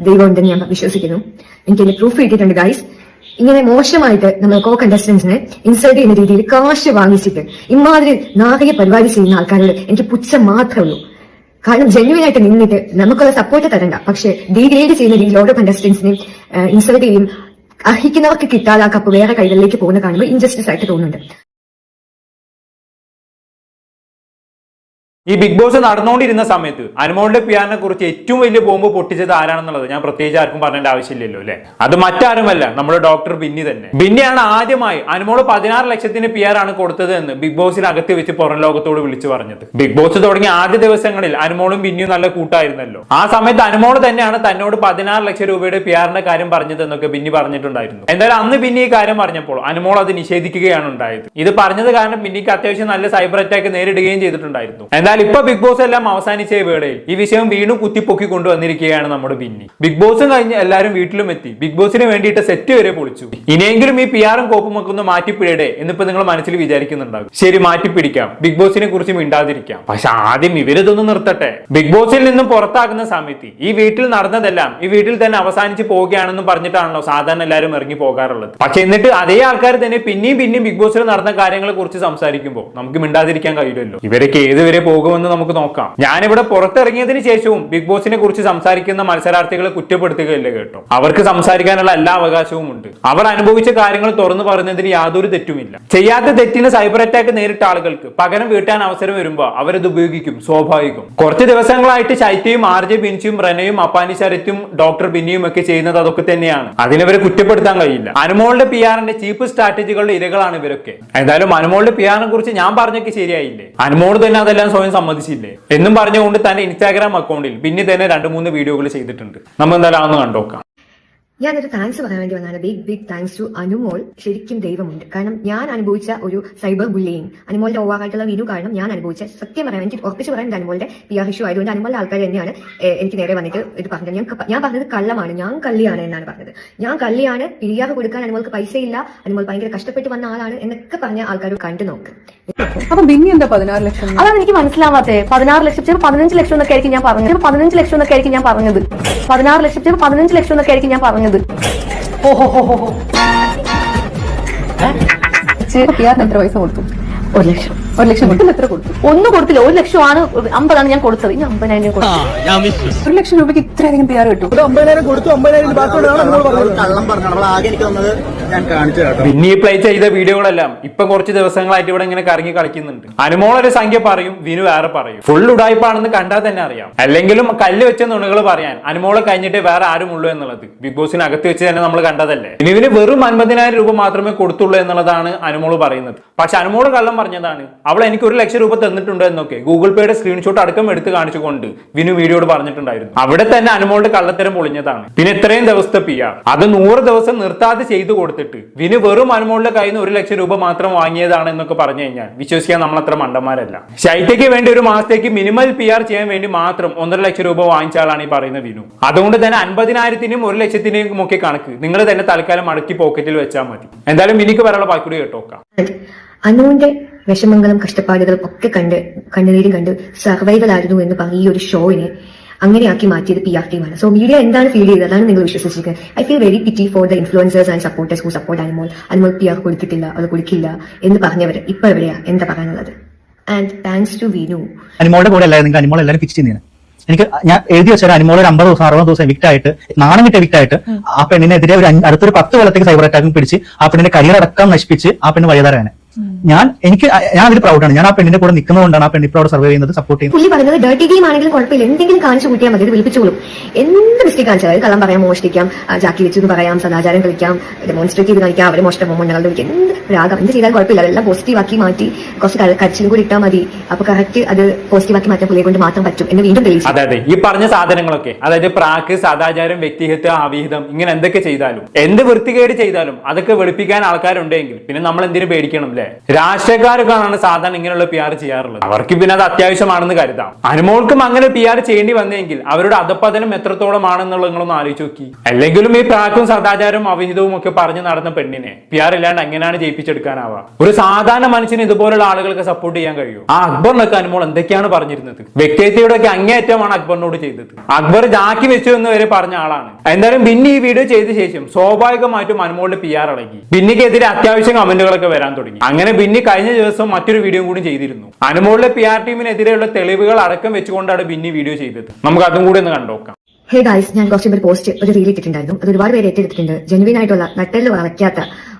ദൈവം ഉണ്ടെന്ന് ഞാൻ വിശ്വസിക്കുന്നു. എനിക്ക് അതിന്റെ പ്രൂഫ് കിട്ടിയിട്ടുണ്ട് ഗൈസ് ഇങ്ങനെ മോശമായിട്ട് നമ്മൾ കോ കണ്ടസ്റ്റൻസിനെ ഇൻസൾട്ട് ചെയ്യുന്ന രീതിയിൽ കാശ് വാങ്ങിച്ചിട്ട് ഇമാതിരി നാഗരിക പരിപാടി ചെയ്യുന്ന ആൾക്കാരോട് എനിക്ക് പുച്ഛം മാത്രമേ ഉള്ളൂ. കാരണം ജെന്യുവൻ ആയിട്ട് നിന്നിട്ട് നമുക്കുള്ള സപ്പോർട്ട് തരണ്ട. പക്ഷെ ഡീഗ്രേഡ് ചെയ്യുന്ന രീതിയിൽ ഓരോ കണ്ടസ്റ്റൻസിനെയും ഇൻസൾട്ട് ചെയ്യും. അർഹിക്കുന്നവർക്ക് കിട്ടാതെ ആ കപ്പ് വേറെ കൈകളിലേക്ക് പോകുന്ന കാണുമ്പോൾ ഇൻജസ്റ്റിസ് ആയിട്ട് തോന്നുന്നുണ്ട്. ഈ ബിഗ് ബോസ് നടന്നുകൊണ്ടിരുന്ന സമയത്ത് അനുമോളുടെ പിയാറിനെ കുറിച്ച് ഏറ്റവും വലിയ ബോംബ് പൊട്ടിച്ചത് ആരാണെന്നുള്ളത് ഞാൻ പ്രത്യേകിച്ച് ആർക്കും പറഞ്ഞേണ്ട ആവശ്യമില്ലല്ലോ അല്ലെ? അത് മറ്റാരുമല്ല നമ്മുടെ ഡോക്ടർ ബിന്നി തന്നെ. ബിന്നിയാണ് ആദ്യമായി അനുമോൾ പതിനാറ് ലക്ഷത്തിന് പിയാർ ആണ് കൊടുത്തത് എന്ന് ബിഗ് ബോസിനകത്ത് വെച്ച് പുറം ലോകത്തോട് വിളിച്ചു പറഞ്ഞത്. ബിഗ് ബോസ് തുടങ്ങിയ ആദ്യ ദിവസങ്ങളിൽ അനുമോളും ബിന്നിയും നല്ല കൂട്ടായിരുന്നല്ലോ. ആ സമയത്ത് അനുമോൾ തന്നെയാണ് തന്നോട് പതിനാറ് ലക്ഷം രൂപയുടെ പിയാറിന്റെ കാര്യം പറഞ്ഞത് എന്നൊക്കെ ബിന്നി പറഞ്ഞിട്ടുണ്ടായിരുന്നു. എന്തായാലും അന്ന് ബിന്നി ഈ കാര്യം പറഞ്ഞപ്പോൾ അനുമോൾ അത് നിഷേധിക്കുകയാണ് ഉണ്ടായത്. ഇത് പറഞ്ഞത് കാരണം ബിന്നിക്ക് അത്യാവശ്യം നല്ല സൈബർ അറ്റാക്ക് നേരിടുകയും ചെയ്തിട്ടുണ്ടായിരുന്നു. എന്നാൽ ഇപ്പൊ ബിഗ് ബോസ് എല്ലാം അവസാനിച്ച വേളയിൽ ഈ വിഷയം വീണ്ടും കുത്തിപ്പൊക്കി കൊണ്ടുവന്നിരിക്കുകയാണ് നമ്മുടെ ബിന്നി. ബിഗ് ബോസും കഴിഞ്ഞ് എല്ലാവരും വീട്ടിലും എത്തി. ബിഗ് ബോസിന് വേണ്ടിയിട്ട് സെറ്റ് വരെ പൊളിച്ചു. ഇനിയെങ്കിലും ഈ പി ആറും കോപ്പും ഒക്കെ ഒന്ന് മാറ്റിപ്പിടേ എന്നിപ്പോ നിങ്ങൾ മനസ്സിൽ വിചാരിക്കുന്നുണ്ടാകും. ശരി മാറ്റിപ്പിടിക്കാം. ബിഗ് ബോസിനെ കുറിച്ച് മിണ്ടാതിരിക്കാം. പക്ഷെ ആദ്യം ഇവരിതൊന്ന് നിർത്തട്ടെ. ബിഗ് ബോസിൽ നിന്നും പുറത്താകുന്ന സമയത്ത് ഈ വീട്ടിൽ നടന്നതെല്ലാം ഈ വീട്ടിൽ തന്നെ അവസാനിച്ച് പോവുകയാണെന്ന് പറഞ്ഞിട്ടാണല്ലോ സാധാരണ എല്ലാവരും ഇറങ്ങി പോകാറുള്ളത്. പക്ഷെ എന്നിട്ട് അതേ ആൾക്കാർ തന്നെ പിന്നെയും പിന്നെയും ബിഗ് ബോസിൽ നടന്ന കാര്യങ്ങളെ കുറിച്ച് സംസാരിക്കുമ്പോൾ നമുക്ക് മിണ്ടാതിരിക്കാൻ കഴിയില്ലല്ലോ. ഇവരൊക്കെ ഏതുവരെ പോകുമെന്ന് നമുക്ക് നോക്കാം. ഞാനിവിടെ പുറത്തിറങ്ങിയതിന് ശേഷവും ബിഗ് ബോസിനെ കുറിച്ച് സംസാരിക്കുന്ന മത്സരാർത്ഥികളെ കുറ്റപ്പെടുത്തുകയില്ല കേട്ടോ? അവർക്ക് സംസാരിക്കാനുള്ള എല്ലാ അവകാശവും ഉണ്ട് അവർ അനുഭവിച്ച കാര്യങ്ങൾ തുറന്നു പറയുന്നതിന് യാതൊരു തെറ്റുമില്ല. ചെയ്യാത്ത തെറ്റിന് സൈബർ അറ്റാക്ക് നേരിട്ട ആളുകൾക്ക് പകരം വീട്ടാൻ അവസരം വരുമ്പോൾ അവരത് ഉപയോഗിക്കും സ്വാഭാവികം. കുറച്ച് ദിവസങ്ങളായിട്ട് ശൈത്യയും ആർ ജെ ബിൻസിയും റനയും അപ്പാനി ശരത്തും ഡോക്ടർ ബിന്നിയും ഒക്കെ ചെയ്യുന്നത് അതൊക്കെ തന്നെയാണ്. അതിനവരെ കുറ്റപ്പെടുത്താൻ കഴിയില്ല. അനുമോളുടെ പി ആറിന്റെ ചീപ്പ് സ്ട്രാറ്റജികളുടെ ഇരകളാണ് ഇവരൊക്കെ. എന്തായാലും അനുമോളുടെ പി ആറിനെ കുറിച്ച് ഞാൻ പറഞ്ഞൊക്കെ ശരിയായില്ലേ? അനുമോൾ തന്നെ അതെല്ലാം സ്വയം സമ്മതിച്ചില്ലേ? എന്നും പറഞ്ഞുകൊണ്ട് തന്റെ ഇൻസ്റ്റാഗ്രാം അക്കൗണ്ടിൽ പിന്നെ തന്നെ രണ്ട് മൂന്ന് വീഡിയോകൾ ചെയ്തിട്ടുണ്ട്. നമ്മൾ എന്തായാലും അതൊന്ന് കണ്ടോക്കാം. ഞാനൊരു താങ്ക്സ് പറയാൻ വേണ്ടി വന്നാണ് big big thanks to Anumol ശരിക്കും ദൈവമുണ്ട്. കാരണം ഞാൻ അനുഭവിച്ച ഒരു സൈബർ ബുള്ളിയും അനുമോളുടെ ഓവാറായിട്ടുള്ള വീഡിയോ കാരണം ഞാൻ അനുഭവിച്ച സത്യം പറയാൻ എനിക്ക് ഉറപ്പിച്ച് പറയാൻ അനുമോളിന്റെ അനുമോളുടെ പി ആർ ഇഷ്യൂ ആയതുകൊണ്ട് അനുമോളുടെ ആൾക്കാർ തന്നെയാണ് എനിക്ക് നേരെ വന്നിട്ട് ഇത് പറഞ്ഞത്. ഞാൻ ഞാൻ പറഞ്ഞത് കള്ളമാണ്. ഞാൻ കള്ളിയാണ് എന്നാണ് പറഞ്ഞത്. ഞാൻ കള്ളിയാണ് പി ആർ കൊടുക്കാൻ അനുമോൾക്ക് പൈസ ഇല്ല അനുമോൾ ഭയങ്കര കഷ്ടപ്പെട്ട് വന്ന ആളാണ് എന്നൊക്കെ പറഞ്ഞ ആൾക്കാർ കണ്ടു നോക്ക്. അപ്പൊ ബിന്നി എന്താ പതിനാറ് ലക്ഷം? അതാണ് എനിക്ക് മനസ്സിലാവാത്തേ. പതിനാറ് ലക്ഷം ചിലപ്പോൾ പതിനഞ്ച് ലക്ഷം എന്നൊക്കെ ആയിരിക്കും ഞാൻ പറഞ്ഞത്. പതിനഞ്ച് ലക്ഷം എന്നൊക്കെ ആയിരിക്കും ഞാൻ പറഞ്ഞത്. പതിനാറ് ലക്ഷം ചിലപ്പോൾ പതിനഞ്ച് ലക്ഷം എന്നൊക്കെ ആയിരിക്കും ഞാൻ പറഞ്ഞത്. ഓഹോ ഹോ ഹോ ഹോ പിയാറിന് എത്ര പൈസ കൊടുത്തു. ഒരു ലക്ഷം. ഒരു ലക്ഷം കൊടുത്തില്ല എത്ര കൊടുത്തു? ഒന്നും കൊടുത്തില്ല. ഒരു ലക്ഷമാണ് അമ്പതാണ് ഞാൻ കൊടുത്തത്. ഇനി അമ്പതിനായിരം ഞാൻ കൊടുത്തു ഒരു ലക്ഷം രൂപയ്ക്ക് ഇത്രയധികം പിആർ കിട്ടും. അമ്പതിനായിരം കൊടുത്തു അമ്പതിനായിരം കള്ളം പറഞ്ഞു? നമ്മൾ ആകെ എനിക്ക് തന്നത് ഞാൻ കാണിച്ചു പിന്നെ ഈ പ്ലേ ചെയ്ത വീഡിയോകളെല്ലാം ഇപ്പൊ കുറച്ച് ദിവസങ്ങളായിട്ട് ഇവിടെ ഇങ്ങനെ കറങ്ങി കളിക്കുന്നുണ്ട്. അനുമോൾ ഒരു സംഖ്യ പറയും വിനു വേറെ പറയും. ഫുൾ ഉടായ്പാണെന്ന് കണ്ടാൽ തന്നെ അറിയാം. അല്ലെങ്കിലും കല്ല് വെച്ച നുണകൾ പറയാൻ അനുമോളെ കഴിഞ്ഞിട്ട് വേറെ ആരും ഉള്ളൂ എന്നുള്ളത്. ബിഗ് ബോസിന് അകത്ത് വെച്ച് തന്നെ നമ്മൾ കണ്ടതല്ലേ? വിനുവിന് വെറും അൻപതിനായിരം രൂപ മാത്രമേ കൊടുത്തുള്ളൂ എന്നുള്ളതാണ് അനുമോൾ പറയുന്നത്. പക്ഷെ അനുമോൾ കള്ളം പറഞ്ഞതാണ് അവൾ എനിക്ക് ഒരു ലക്ഷം രൂപ തന്നിട്ടുണ്ട് എന്നൊക്കെ. ഗൂഗിൾ പേയുടെ സ്ക്രീൻഷോട്ട് അടക്കം എടുത്ത് കാണിച്ചുകൊണ്ട് വിനു വീഡിയോട് പറഞ്ഞിട്ടുണ്ടായിരുന്നു. അവിടെ തന്നെ അനുമോളുടെ കള്ളത്തരം പൊളിഞ്ഞതാണ്. പിന്നെ ഇത്രയും ദിവസത്തെ പി ആർ അത് നൂറ് ദിവസം നിർത്താതെ ചെയ്തു കൊടുത്തിട്ട് വിനു വെറും അനുമോളുടെ കയ്യിൽ നിന്ന് ഒരു ലക്ഷം രൂപ മാത്രം വാങ്ങിയതാണ് എന്നൊക്കെ പറഞ്ഞു കഴിഞ്ഞാൽ വിശ്വസിക്കാൻ നമ്മൾ അത്ര മണ്ടന്മാരല്ല. ശൈത്യയ്ക്ക് വേണ്ടി ഒരു മാസത്തേക്ക് മിനിമൽ പി ആർ ചെയ്യാൻ വേണ്ടി മാത്രം ഒന്നര ലക്ഷം രൂപ വാങ്ങിച്ച ആളാണ് ഈ പറയുന്ന വിനു. അതുകൊണ്ട് തന്നെ അൻപതിനായിരത്തിനും ഒരു ലക്ഷത്തിനും ഒക്കെ കണക്ക് നിങ്ങൾ തന്നെ തൽക്കാലം മടക്കി പോക്കറ്റിൽ വെച്ചാൽ മതി. എന്തായാലും വിനിക്ക് പറയാനുള്ള ബാക്കി കേട്ടോക്കാം. അനുവിന്റെ വിഷമങ്ങളും കഷ്ടപ്പാടുകളും ഒക്കെ കണ്ട് കണ്ണുനീരും കണ്ട് സർവൈവൽ ആയിരുന്നു എന്ന് പറഞ്ഞ ഈ ഒരു ഷോയിനെ അങ്ങനെയാക്കി മാറ്റിയത് പി ആർ ടീമാണ് സോ മീഡിയ എന്താണ് ഫീൽ ചെയ്തത്? അതാണ് നിങ്ങൾ വിശ്വസിച്ചിരിക്കുന്നത്. I feel very pity for the influencers and supporters who support Anumol Anumol P R കൊടുത്തിട്ടില്ല അത് കൊടുക്കില്ല എന്ന് പറഞ്ഞവർ ഇപ്പൊ എവിടെയാ? എന്താ പറയാനുള്ളത്? ആൻഡ് താങ്ക്സ് ടു വിനു അനിമോളുടെ കൂടെ അല്ലായിരുന്നു നിങ്ങൾ അനിമോൾ എല്ലാവരും ഫിക്സ് ചെയ്യുന്നത് എനിക്ക് ഞാൻ എഴുതി വെച്ചാൽ അനിമോൾ ഒരു അമ്പത് ദിവസം അറുപത് ദിവസം എവിക്റ്റ് ആയിട്ട് നാണം കിട്ടിയ എവിക്റ്റ് ആയിട്ട് ആ പെണ്ണിനെതിരെ ഒരു അടുത്തൊരു പത്ത് കൊല്ലത്തേക്ക് സൈബർ അറ്റാക്കും പിടിച്ച് ആ പെണ്ണിന്റെ കരിയർ അടക്കം നശിപ്പിച്ച് ആ പെണ്ണ് വഴിതാരാണ് ഞാൻ എനിക്ക് ഞാൻ അതിൽ പ്രൗഡാണ് ഞാൻ ആ പെണ്ണിന്റെ കൂടെ നിൽക്കുന്നതുകൊണ്ടാണ് ആ പെണ്ണ് ഇപ്പോൾ അവിടെ സർവേ ചെയ്യുന്നത് സപ്പോർട്ട് ചെയ്യുന്നത്. പുള്ളി പറയുന്നത് ഡേർട്ടി ഗെയിം ആണെങ്കിലും കുഴപ്പമില്ല. എന്തെങ്കിലും കാണിച്ചു കൂട്ടിയാൽ മതി. ഇത് വിളിപ്പിച്ചോളും. എന്ത് മിസ്റ്റേക്ക് കാണിച്ചാൽ അതായത് കള്ളം പറയാം മോഷ്ടിക്കാം. ജാക്കി വെച്ചു എന്ന് പറയാം സദാചാരം കളിക്കാം ഡെമോൺസ്ട്രേറ്റ് ചെയ്ത് കാണിക്കാം അവരെ മോഷ്ടം മൊമ്മണ്ണകളുടെ വിളിക്കാം എന്ത് രാഗം എന്ത് ചെയ്താലും കുഴപ്പമില്ല. അതെല്ലാം പോസിറ്റീവ് ആക്കി മാറ്റി കുറച്ച് കരച്ചിലും കൂടി ഇട്ടാൽ മതി. അപ്പൊ കറക്റ്റ് അത് പോസിറ്റീവ് ആക്കി മാറ്റാൻ പുള്ളിയെ കൊണ്ട് മാത്രം പറ്റും എന്ന് വീണ്ടും തെളിയിച്ചു. അതെ അതെ. ഈ പറഞ്ഞ സാധനങ്ങളൊക്കെ അതായത് പ്രാക്ക് സദാചാരം വ്യക്തിഹത്വ ആവിഹിതം ഇങ്ങനെ എന്തൊക്കെ ചെയ്താലും എന്ത് വൃത്തികേട് ചെയ്താലും അതൊക്കെ വെളുപ്പിക്കാൻ ആൾക്കാരുണ്ടെങ്കിൽ പിന്നെ നമ്മൾ എന്തിനു പേടിക്കണം അല്ലേ രാഷ്ട്രീയക്കാർക്കാണ് സാധാരണ ഇങ്ങനെയുള്ള പി ആർ ചെയ്യാറുള്ളത്. അവർക്ക് പിന്നെ അത് അത്യാവശ്യമാണെന്ന് കരുതാം. അനുമോൾക്കും അങ്ങനെ പി ആർ ചെയ്യേണ്ടി വന്നെങ്കിൽ അവരുടെ അധപ്പതനം എത്രത്തോളം ആണെന്നുള്ളത് നിങ്ങളൊന്ന് ആലോചിച്ച് നോക്കി. അല്ലെങ്കിലും ഈ പ്രാക്കും സദാചാരവും അവിഹിതവും ഒക്കെ പറഞ്ഞു നടന്ന പെണ്ണിനെ പി ആർ ഇല്ലാണ്ട് എങ്ങനെയാണ് ജയിപ്പിച്ചെടുക്കാനാവുക? ഒരു സാധാരണ മനുഷ്യന് ഇതുപോലുള്ള ആളുകൾക്ക് സപ്പോർട്ട് ചെയ്യാൻ കഴിയും? ആ അക്ബറിനൊക്കെ അനുമോൾ എന്തൊക്കെയാണ് പറഞ്ഞിരുന്നത്? വ്യക്തിത്വയുടെ ഒക്കെ അങ്ങേയറ്റമാണ് അക്ബറിനോട് ചെയ്തത്. അക്ബർ ജാക്കി വെച്ചു എന്ന് വരെ പറഞ്ഞ ആളാണ്. എന്തായാലും പിന്നെ ഈ വീഡിയോ ചെയ്ത ശേഷം സ്വാഭാവികമായിട്ടും അനുമോളുടെ പി ആർ ഇളകി പിന്നിക്കെതിരെ അത്യാവശ്യം കമന്റുകളൊക്കെ വരാൻ തുടങ്ങി. അങ്ങനെ ബിന്നി കഴിഞ്ഞ ദിവസം മറ്റൊരു വീഡിയോ കൂടി ചെയ്തിരുന്നു. അനുമോളിലെ പി ആർ ടീമിനെതിരെയുള്ള തെളിവുകൾ അടക്കം വെച്ചുകൊണ്ടാണ് ബിന്നി വീഡിയോ ചെയ്തത്. നമുക്ക് അതും കൂടി ഒന്ന് കണ്ടോക്കാം ഹേ ഗായ്സ് ഞാൻ കുറച്ച് പോസ്റ്റ് ഒരു റീൽ ഇട്ടിട്ടുണ്ടായിരുന്നു. അത് ഒരുപാട് പേര് ഏറ്റെടുത്തിട്ടുണ്ട്. ജെനുവിൻ ആയിട്ടുള്ള നട്ടെല്ല് വളയ്ക്കാത്ത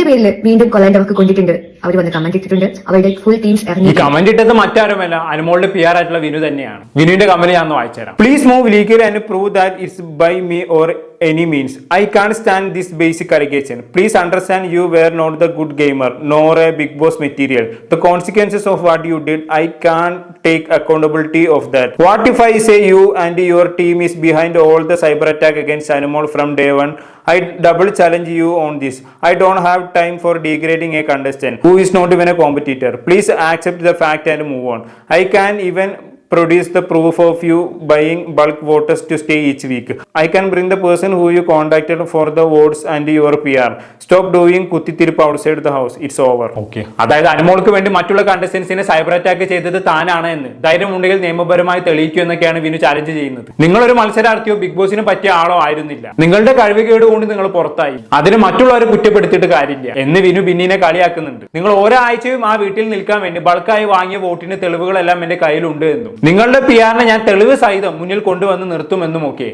അതിന്റെ പേരിൽ വീണ്ടും കൊള്ളേണ്ടവർക്ക് കൊണ്ടിട്ടുണ്ട്. അവർ വന്ന് കമന്റ് ഇട്ടിട്ടുണ്ട്. അവരുടെ ഫുൾ ടീംസ് ഈ ഇറങ്ങി കമന്റ് ഇട്ടത് മറ്റാരുമല്ല അനുമോളുടെ പി ആർ ആയിട്ടുള്ള വിനു തന്നെയാണ്. വിനുവിന്റെ കമന്റ് ഞാൻ വായിച്ചുതരാം please move legal and prove that it's by me or any means I can't stand this basic allegation please understand you were not the good gamer nor a Bigg Boss material the consequences of what you did I can't take accountability of that what if I say you and your team is behind all the cyber attack against Anumol from day one I double challenge you on this I don't have time for degrading a contestant. Who is not even a competitor. Please accept the fact and move on. I can even produce proof of you buying bulk voters to stay each week I can bring the person who you you for the votes and your P R stop doing കുത്തിത്തിരിപ്പ് side the house it's over okay അതായത് അനുമോൾക്ക് വേണ്ടി മറ്റുള്ള കണ്ടസ്റ്റൻസിനെ cyber attack ചെയ്തത് താനാണ് എന്ന് ധൈര്യം ഉണ്ടെങ്കിൽ നിയമപരമായി തെളിയിക്കൂ എന്നൊക്കെയാണ് വിനു ചാലഞ്ച് ചെയ്യുന്നത്. നിങ്ങളൊരു മത്സരാർത്ഥിയോ ബിഗ് ബോസിന് പറ്റിയ ആളോ ആയിരുന്നില്ല. നിങ്ങളുടെ കഴിവുകേട് കൊണ്ട് നിങ്ങൾ പുറത്തായി. അതിന് മറ്റുള്ളവരെ കുറ്റപ്പെടുത്തിയിട്ട് കാര്യമില്ല എന്ന് വിനു ബിന്നിനെ കളിയാക്കുന്നുണ്ട്. നിങ്ങൾ ഓരോ ആഴ്ചയും ആ വീട്ടിൽ നിൽക്കാൻ വേണ്ടി ബൾക്കായി വാങ്ങിയ വോട്ടിന് തെളിവുകളെല്ലാം എന്റെ കയ്യിലുണ്ട് എന്നും. നിങ്ങളുടെ പി ആറിനെ ഞാൻ തെളിവ് സഹിതം മുന്നിൽ കൊണ്ടുവന്ന് നിർത്തുമെന്നും ഒക്കെ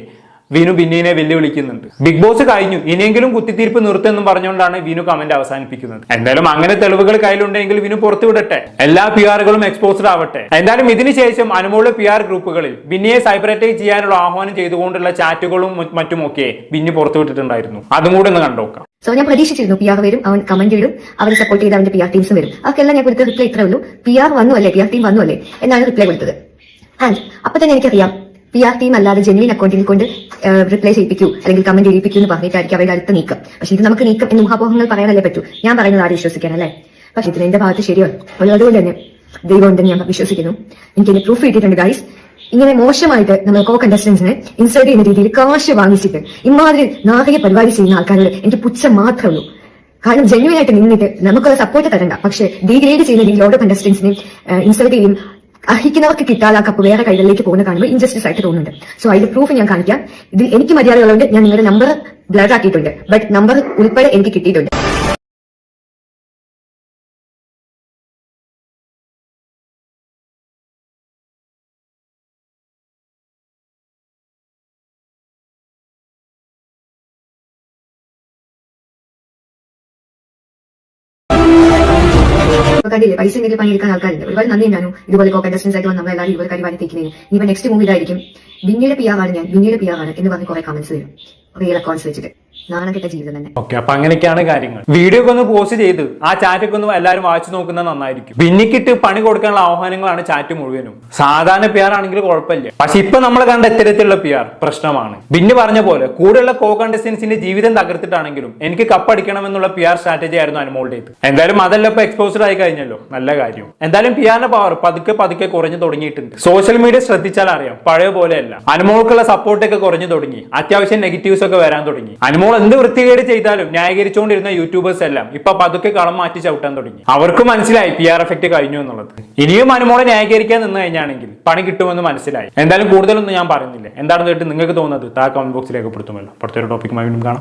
വിനു ബിന്നിനെ വെല്ലുവിളിക്കുന്നുണ്ട്. ബിഗ് ബോസ് കഴിഞ്ഞു. ഇനിയെങ്കിലും കുത്തിത്തീർപ്പ് നിർത്തുമെന്നും പറഞ്ഞുകൊണ്ടാണ് വിനു കമന്റ് അവസാനിപ്പിക്കുന്നത്. എന്തായാലും അങ്ങനെ തെളിവുകൾ കയ്യിലുണ്ടെങ്കിൽ വിനു പുറത്തുവിടട്ടെ. എല്ലാ പി ആറുകളും എക്സ്പോസ്ഡ് ആവട്ടെ. എന്തായാലും ഇതിനുശേഷം അനുമോൾ പി ആർ ഗ്രൂപ്പുകളിൽ ബിന്നിയെ സൈബർ അറ്റാക്ക് ചെയ്യാനുള്ള ആഹ്വാനം ചെയ്തുകൊണ്ടുള്ള ചാറ്റുകളും മറ്റുമൊക്കെ ബിന്നി പുറത്തുവിട്ടിട്ടുണ്ടായിരുന്നു. അതും കൂടെ ഒന്ന് കണ്ടോക്കാം സോ ഞാൻ പ്രതീക്ഷിച്ചിരുന്നു പി ആർ വരും അവൻ കമന്റ് ഇടും അവരെ സപ്പോർട്ട് ചെയ്ത് അവന്റെ പി ആർ ടീംസും വരും. അവർക്കെല്ലാം ഞാൻ കൊടുത്ത റിപ്ലൈ ഇത്രയുള്ളൂ പി ആർ വന്നു അല്ലേ? പി ആർ ടീം വന്നു അല്ലേ? എന്നാണ് റിപ്ലൈ കൊടുത്തത്. ആൻഡ് അപ്പൊ തന്നെ എനിക്കറിയാം പി ആർ ടീം അല്ലാതെ ജെനുവിൻ അക്കൗണ്ടിൽ കൊണ്ട് റിപ്ലൈ ചെയ്യിപ്പിക്കൂ അല്ലെങ്കിൽ കമന്റ് ചെയ്യിപ്പിക്കൂ എന്ന് പറഞ്ഞിട്ടായിരിക്കും അവരുടെ അടുത്ത നീക്കം. പക്ഷെ ഇത് നമുക്ക് നീക്കം എന്ന് ഊഹാപോഹങ്ങൾ പറയാനല്ലേ പറ്റൂ. ഞാൻ പറയുന്നത് ആരും വിശ്വസിക്കാനല്ലേ പക്ഷെ ഇതിന് എന്റെ ഭാഗത്ത് ശരിയാണ്. അതുകൊണ്ട് തന്നെ ദൈവം ഉണ്ടെന്ന് ഞാൻ വിശ്വസിക്കുന്നു. എനിക്ക് ഇതിന് പ്രൂഫ് കിട്ടിയിട്ടുണ്ട് ഗൈസ് ഇങ്ങനെ മോശമായിട്ട് നമ്മൾ കോ കണ്ടസ്റ്റൻസിനെ ഇൻസൾട്ട് ചെയ്യുന്ന രീതിയിൽ കാശ് വാങ്ങിച്ചിട്ട് ഇമാതിരി നാടക പരിപാടി ചെയ്യുന്ന ആൾക്കാരോട് എനിക്ക് പുച്ഛം മാത്രമേ ഉള്ളൂ. കാരണം ജെന്യുവൻ ആയിട്ട് നിന്നിട്ട് നമുക്കുള്ള സപ്പോർട്ട് തരണ്ട. പക്ഷെ ഡീഗ്രേഡ് ചെയ്യുന്ന രീതിയിൽ ഓരോ കണ്ടസ്റ്റൻസിനെ ഇൻസൾട്ട് ചെയ്യും. അർഹിക്കുന്നവർക്ക് കിട്ടാതെ ആ കപ്പ് വേറെ കൈകളിലേക്ക് പോകുന്ന കാണുമ്പോൾ ഇൻജസ്റ്റിസ് ആയിട്ട് തോന്നുന്നുണ്ട്. സോ അതിന്റെ പ്രൂഫ് ഞാൻ കാണിക്കാം. ഇതിൽ എനിക്ക് മര്യാദയുള്ളതുകൊണ്ട് ഞാൻ നിങ്ങളുടെ നമ്പർ ബ്ലഡ് ആക്കിയിട്ടുണ്ട്. ബട്ട് നമ്പർ ഉൾപ്പെടെ എനിക്ക് കിട്ടിയിട്ടുണ്ട്. ഇപ്പൊ പൈസ എന്തെങ്കിലും പണിയെടുക്കാൻ ആൾക്കാരുണ്ട്. ഒരുപാട് നന്ദി ഉണ്ടായിരുന്നു. ഇതുപോലെ കോ കണ്ടസ്റ്റൻസ് ആയിട്ട് വന്ന് നമ്മളെല്ലാവരും ഇതുപോലെ കാര്യം തേക്കുന്നതിന് ഇനിയിപ്പോ നെക്സ്റ്റ് മൂവി ഇതായിരിക്കും. ബിന്നിയുടെ പിയാവാണ് ഞാൻ. ബിന്നിയുടെ പിയാവാണ് എന്ന് പറഞ്ഞ് കുറെ കമന്റ്സ് വരും. റിയൽ അക്കൗണ്ട്സ് വെച്ചിട്ട്. നാണക്കെട്ട ജീവിതം തന്നെ. ഓക്കെ അപ്പൊ അങ്ങനെയൊക്കെയാണ് കാര്യങ്ങൾ. വീഡിയോ ഒക്കെ ഒന്ന് പോസ്റ്റ് ചെയ്ത് ആ ചാറ്റൊക്കെ ഒന്ന് എല്ലാവരും വായിച്ചു നോക്കുന്നത് നന്നായിരിക്കും. ബിന്നിക്കിട്ട് പണി കൊടുക്കാനുള്ള ആഹ്വാനങ്ങളാണ് ചാറ്റ് മുഴുവനും. സാധാരണ പി ആണെങ്കിൽ കുഴപ്പമില്ല. പക്ഷെ ഇപ്പൊ നമ്മൾ കണ്ട ഇത്തരത്തിലുള്ള പി പ്രശ്നമാണ്. ബിന്നി പറഞ്ഞ പോലെ കൂടെയുള്ള കോ കണ്ടസ്റ്റൻസിന്റെ ജീവിതം തകർത്തിട്ടാണെങ്കിലും എനിക്ക് കപ്പടിക്കണമെന്നുള്ള പി സ്ട്രാറ്റജി ആയിരുന്നു അനുമോളുടേത് എന്തായാലും അതെല്ലാം ഇപ്പൊ എക്സ്പോസ്ഡ് ആയി കഴിഞ്ഞല്ലോ. നല്ല കാര്യം. എന്തായാലും പി ആറിന്റെ പവർ പതുക്കെ പതുക്കെ കുറഞ്ഞു തുടങ്ങിയിട്ടുണ്ട്. സോഷ്യൽ മീഡിയ ശ്രദ്ധിച്ചാൽ അറിയാം പഴയ പോലെയല്ല. അനുമോൾക്കുള്ള സപ്പോർട്ടൊക്കെ കുറഞ്ഞു തുടങ്ങി. അത്യാവശ്യം നെഗറ്റീവ്സ് ഒക്കെ വരാൻ തുടങ്ങി. അനുമോൾ എന്ത് വൃത്തികേട് ചെയ്താലും ന്യായീകരിച്ചുകൊണ്ടിരുന്ന യൂട്യൂബേഴ്സ് എല്ലാം ഇപ്പൊ പതുക്കെ കളം മാറ്റി ചവിട്ടാൻ തുടങ്ങി. അവർക്ക് മനസ്സിലായി പി ആർ എഫക്ട് കഴിഞ്ഞു എന്നുള്ളത്. ഇനിയും അനുമോളെ ന്യായീകരിക്കാൻ നിന്ന് കഴിഞ്ഞാണെങ്കിൽ പണി കിട്ടുമെന്ന് മനസ്സിലായി. എന്തായാലും കൂടുതലൊന്നും ഞാൻ പറയുന്നില്ല. എന്താണെന്ന് കേട്ട് നിങ്ങൾക്ക് തോന്നുന്നത് താ കമന്റ് ബോക്സിലേക്ക് പെടുത്തുമല്ലോ അടുത്തൊരു ടോപ്പിക്കുമായി വീണ്ടും കാണാം.